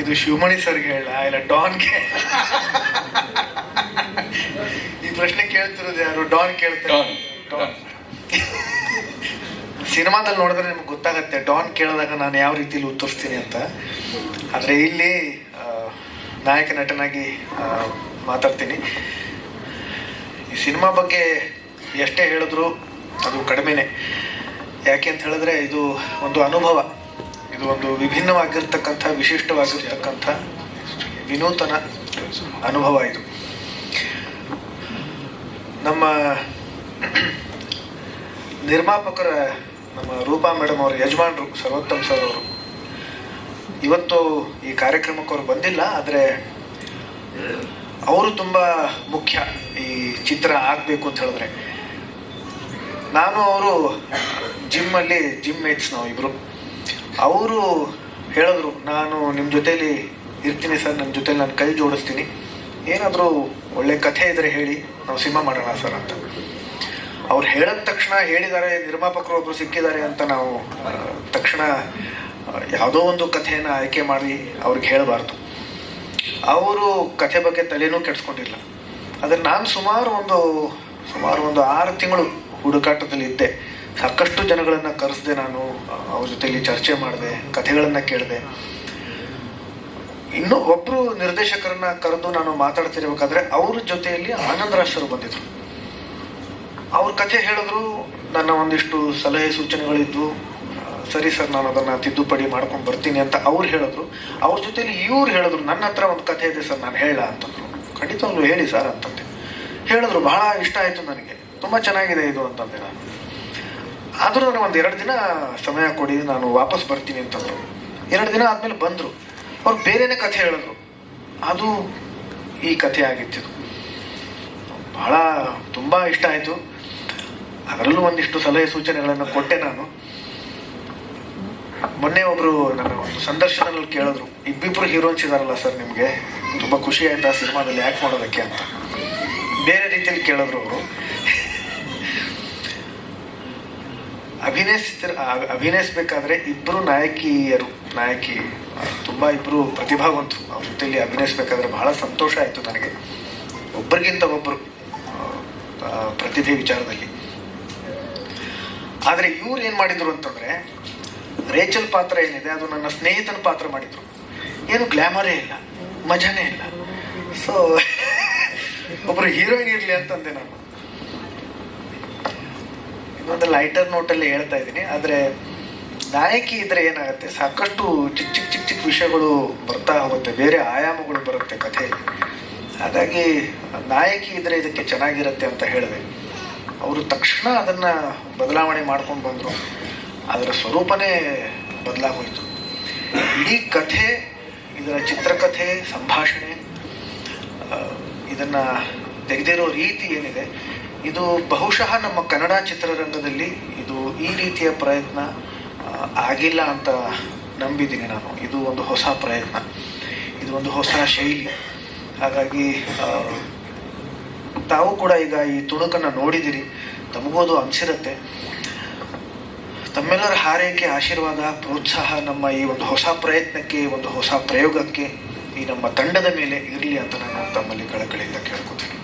ಇದು ಶಿವಮಣಿ ಸರ್ಗೆ ಹೇಳ ಇಲ್ಲ ಡಾನ್ಗೆ. ಈ ಪ್ರಶ್ನೆ ಕೇಳ್ತಿರೋದು ಯಾರು? ಡಾನ್ ಕೇಳ್ತಾರೆ. ಸಿನಿಮಾದಲ್ಲಿ ನೋಡಿದ್ರೆ ನಿಮ್ಗೆ ಗೊತ್ತಾಗತ್ತೆ ಡಾನ್ ಕೇಳಿದಾಗ ನಾನು ಯಾವ ರೀತಿಲಿ ಉತ್ತರಿಸ್ತೀನಿ ಅಂತ. ಆದರೆ ಇಲ್ಲಿ ನಾಯಕ ನಟನಾಗಿ ಮಾತಾಡ್ತೀನಿ. ಈ ಸಿನಿಮಾ ಬಗ್ಗೆ ಎಷ್ಟೇ ಹೇಳಿದ್ರು ಅದು ಕಡಿಮೆನೆ. ಯಾಕೆ ಅಂತ ಹೇಳಿದ್ರೆ ಇದು ಒಂದು ಅನುಭವ. ಇದು ಒಂದು ವಿಭಿನ್ನವಾಗಿರ್ತಕ್ಕಂಥ, ವಿಶಿಷ್ಟವಾಗಿರ್ತಕ್ಕಂಥ ವಿನೂತನ ಅನುಭವ ಇದು. ನಮ್ಮ ನಿರ್ಮಾಪಕರ, ನಮ್ಮ ರೂಪಾ ಮೇಡಮ್ ಅವರು ಯಜಮಾನ್ರು, ಸರ್ವೋತ್ತಮ್ ಸರ್ ಅವರು. ಇವತ್ತು ಈ ಕಾರ್ಯಕ್ರಮಕ್ಕೆ ಅವರು ಬಂದಿಲ್ಲ, ಆದರೆ ಅವರು ತುಂಬ ಮುಖ್ಯ ಈ ಚಿತ್ರ ಆಗಬೇಕು ಅಂತ ಹೇಳಿದ್ರೆ. ನಾನು ಅವರು ಜಿಮ್ಮಲ್ಲಿ ಜಿಮ್ ಮೇಟ್ಸ್ ನಾವು ಇಬ್ಬರು ಅವರು ಹೇಳಿದ್ರು, ನಾನು ನಿಮ್ಮ ಜೊತೇಲಿ ಇರ್ತೀನಿ ಸರ್ ನನ್ನ ಜೊತೇಲಿ ನಾನು ಕೈ ಜೋಡಿಸ್ತೀನಿ. ಏನಾದರೂ ಒಳ್ಳೆ ಕಥೆ ಇದ್ರೆ ಹೇಳಿ, ನಾವು ಸಿನಿಮಾ ಮಾಡೋಣ ಸರ್ ಅಂತ. ಅವ್ರು ಹೇಳಿದ ತಕ್ಷಣ ಹೇಳಿದ್ದಾರೆ, ನಿರ್ಮಾಪಕರು ಒಬ್ಬರು ಸಿಕ್ಕಿದ್ದಾರೆ ಅಂತ ನಾವು ತಕ್ಷಣ ಯಾವುದೋ ಒಂದು ಕಥೆಯನ್ನು ಆಯ್ಕೆ ಮಾಡಿ ಅವ್ರಿಗೆ ಹೇಳಬಾರ್ದು. ಅವರು ಕಥೆ ಬಗ್ಗೆ ತಲೆನೂ ಕೆಡಿಸ್ಕೊಂಡಿಲ್ಲ. ಆದರೆ ನಾನು ಸುಮಾರು ಒಂದು ಸುಮಾರು ಒಂದು ಆರು ತಿಂಗಳು ಹುಡುಕಾಟದಲ್ಲಿ ಇದ್ದೆ ಸಾಕಷ್ಟು ಜನಗಳನ್ನು ಕರೆಸ್ದೆ ನಾನು, ಅವ್ರ ಜೊತೆಲಿ ಚರ್ಚೆ ಮಾಡಿದೆ, ಕಥೆಗಳನ್ನು ಕೇಳಿದೆ. ಇನ್ನು ಒಬ್ಬರು ನಿರ್ದೇಶಕರನ್ನ ಕರೆದು ನಾನು ಮಾತಾಡ್ತಿರ್ಬೇಕಾದ್ರೆ ಅವ್ರ ಜೊತೆಯಲ್ಲಿ ಆನಂದ್ ರಾಶರು ಬಂದಿದ್ರು. ಅವ್ರ ಕಥೆ ಹೇಳಿದ್ರು, ನನ್ನ ಒಂದಿಷ್ಟು ಸಲಹೆ ಸೂಚನೆಗಳಿದ್ವು ಸರಿ ಸರ್, ನಾನು ಅದನ್ನು ತಿದ್ದುಪಡಿ ಮಾಡ್ಕೊಂಡು ಬರ್ತೀನಿ ಅಂತ ಅವ್ರು ಹೇಳಿದ್ರು. ಅವ್ರ ಜೊತೆಲಿ ಇವ್ರು ಹೇಳಿದ್ರು, ನನ್ನ ಹತ್ರ ಒಂದು ಕಥೆ ಇದೆ ಸರ್, ನಾನು ಹೇಳ ಅಂತಂದ್ರು. ಖಂಡಿತವಾಗ್ಲೂ ಹೇಳಿ ಸರ್ ಅಂತಂದೆ. ಹೇಳಿದ್ರು, ಬಹಳ ಇಷ್ಟ ಆಯಿತು ನನಗೆ. ತುಂಬ ಚೆನ್ನಾಗಿದೆ ಇದು ಅಂತಂದೆ ನಾನು. ಆದರೂ ನನಗೆ ಒಂದು ಎರಡು ದಿನ ಸಮಯ ಕೊಡಿ, ನಾನು ವಾಪಸ್ ಬರ್ತೀನಿ ಅಂತಂದರು. ಎರಡು ದಿನ ಆದಮೇಲೆ ಬಂದರು. ಅವ್ರು ಬೇರೆನೇ ಕಥೆ ಹೇಳಿದ್ರು. ಅದು ಈ ಕಥೆ ಆಗಿತ್ತು ಬಹಳ ತುಂಬ ಇಷ್ಟ ಆಯಿತು. ಅದರಲ್ಲೂ ಒಂದಿಷ್ಟು ಸಲಹೆ ಸೂಚನೆಗಳನ್ನು ಕೊಟ್ಟೆ ನಾನು. ಮೊನ್ನೆ ಒಬ್ಬರು ನನ್ನ ಒಂದು ಸಂದರ್ಶನದಲ್ಲಿ ಕೇಳಿದ್ರು. ಇಬ್ಬಿಬ್ಬರು ಹೀರೋನ್ಸ್ ಇದಾರಲ್ಲ ಸರ್ ನಿಮಗೆ? ತುಂಬ ಖುಷಿ ಆಯ್ತಾ ಸಿನಿಮಾದಲ್ಲಿ ಆ್ಯಕ್ಟ್ ಮಾಡೋದಕ್ಕೆ ಅಂತ. ಬೇರೆ ರೀತಿಯಲ್ಲಿ ಕೇಳಿದ್ರು ಅವರು. ಅಭಿನಯಿಸ್ತಿರ ಅಭಿನಯಿಸ್ಬೇಕಾದ್ರೆ ಇಬ್ಬರು ನಾಯಕಿಯರು ನಾಯಕಿ ತುಂಬ ಇಬ್ಬರು ಪ್ರತಿಭಾವಂತರು. ಅವ್ರ ವೃತ್ತಿಯಲ್ಲಿ ಅಭಿನಯಿಸ್ಬೇಕಾದ್ರೆ ಬಹಳ ಸಂತೋಷ ಆಯಿತು ನನಗೆ. ಒಬ್ಬರಿಗಿಂತ ಒಬ್ಬರು ಆ, ಪ್ರತಿಭೆ ವಿಚಾರದಲ್ಲಿ. ಆದರೆ ಇವ್ರು ಏನು ಮಾಡಿದ್ರು ಅಂತಂದ್ರೆ ರೇಚಲ್ ಪಾತ್ರ ಏನಿದೆ ಅದು ನನ್ನ ಸ್ನೇಹಿತನ ಪಾತ್ರ ಮಾಡಿದ್ರು. ಏನು ಗ್ಲ್ಯಾಮರೇ ಇಲ್ಲ ಮಜಾನೇ ಇಲ್ಲ. ಸೊ ಒಬ್ರು ಹೀರೋಯಿನ್ ಇರಲಿ ಅಂತಂದೆ ನಾನು. ಇನ್ನೊಂದು ಲೈಟರ್ ನೋಟಲ್ಲಿ ಹೇಳ್ತಾ ಇದ್ದೀನಿ. ಆದರೆ ನಾಯಕಿ ಇದ್ರೆ ಏನಾಗುತ್ತೆ? ಸಾಕಷ್ಟು ಚಿಕ್ಕ ಚಿಕ್ಕ ಚಿಕ್ಕ ಚಿಕ್ಕ ವಿಷಯಗಳು ಬರ್ತಾ ಹೋಗುತ್ತೆ. ಬೇರೆ ಆಯಾಮಗಳು ಬರುತ್ತೆ ಕಥೆ ಹಾಗಾಗಿ ನಾಯಕಿ ಇದ್ರೆ ಇದಕ್ಕೆ ಚೆನ್ನಾಗಿರುತ್ತೆ ಅಂತ ಹೇಳಿದೆ. ಅವರು ತಕ್ಷಣ ಅದನ್ನ ಬದಲಾವಣೆ ಮಾಡ್ಕೊಂಡು ಬಂದರು. ಅದರ ಸ್ವರೂಪನೇ ಬದಲಾಗೋಯಿತು. ಇಡೀ ಕಥೆ, ಇದರ ಚಿತ್ರಕಥೆ, ಸಂಭಾಷಣೆ ಇದನ್ನ ತೆಗೆದಿರೋ ರೀತಿ ಏನಿದೆ ಇದು ಬಹುಶಃ ನಮ್ಮ ಕನ್ನಡ ಚಿತ್ರರಂಗದಲ್ಲಿ ಇದು ಈ ರೀತಿಯ ಪ್ರಯತ್ನ ಆಗಿಲ್ಲ ಅಂತ ನಂಬಿದ್ದೀನಿ ನಾನು. ಇದು ಒಂದು ಹೊಸ ಪ್ರಯತ್ನ. ಇದು ಒಂದು ಹೊಸ ಶೈಲಿ. ಹಾಗಾಗಿ ತಾವು ಕೂಡ ಈಗ ಈ ತುಣುಕನ್ನು ನೋಡಿದಿರಿ. ತಮಗೂ ಅದು ಅನಿಸಿರುತ್ತೆ. ತಮ್ಮೆಲ್ಲರ ಹಾರೈಕೆ, ಆಶೀರ್ವಾದ, ಪ್ರೋತ್ಸಾಹ ನಮ್ಮ ಈ ಒಂದು ಹೊಸ ಪ್ರಯತ್ನಕ್ಕೆ, ಒಂದು ಹೊಸ ಪ್ರಯೋಗಕ್ಕೆ ಈ ನಮ್ಮ ತಂಡದ ಮೇಲೆ ಇರಲಿ ಅಂತ ನಾನು ತಮ್ಮಲ್ಲಿ ಕಳಕಳಿಯಿಂದ ಕೇಳ್ಕೊತೀನಿ.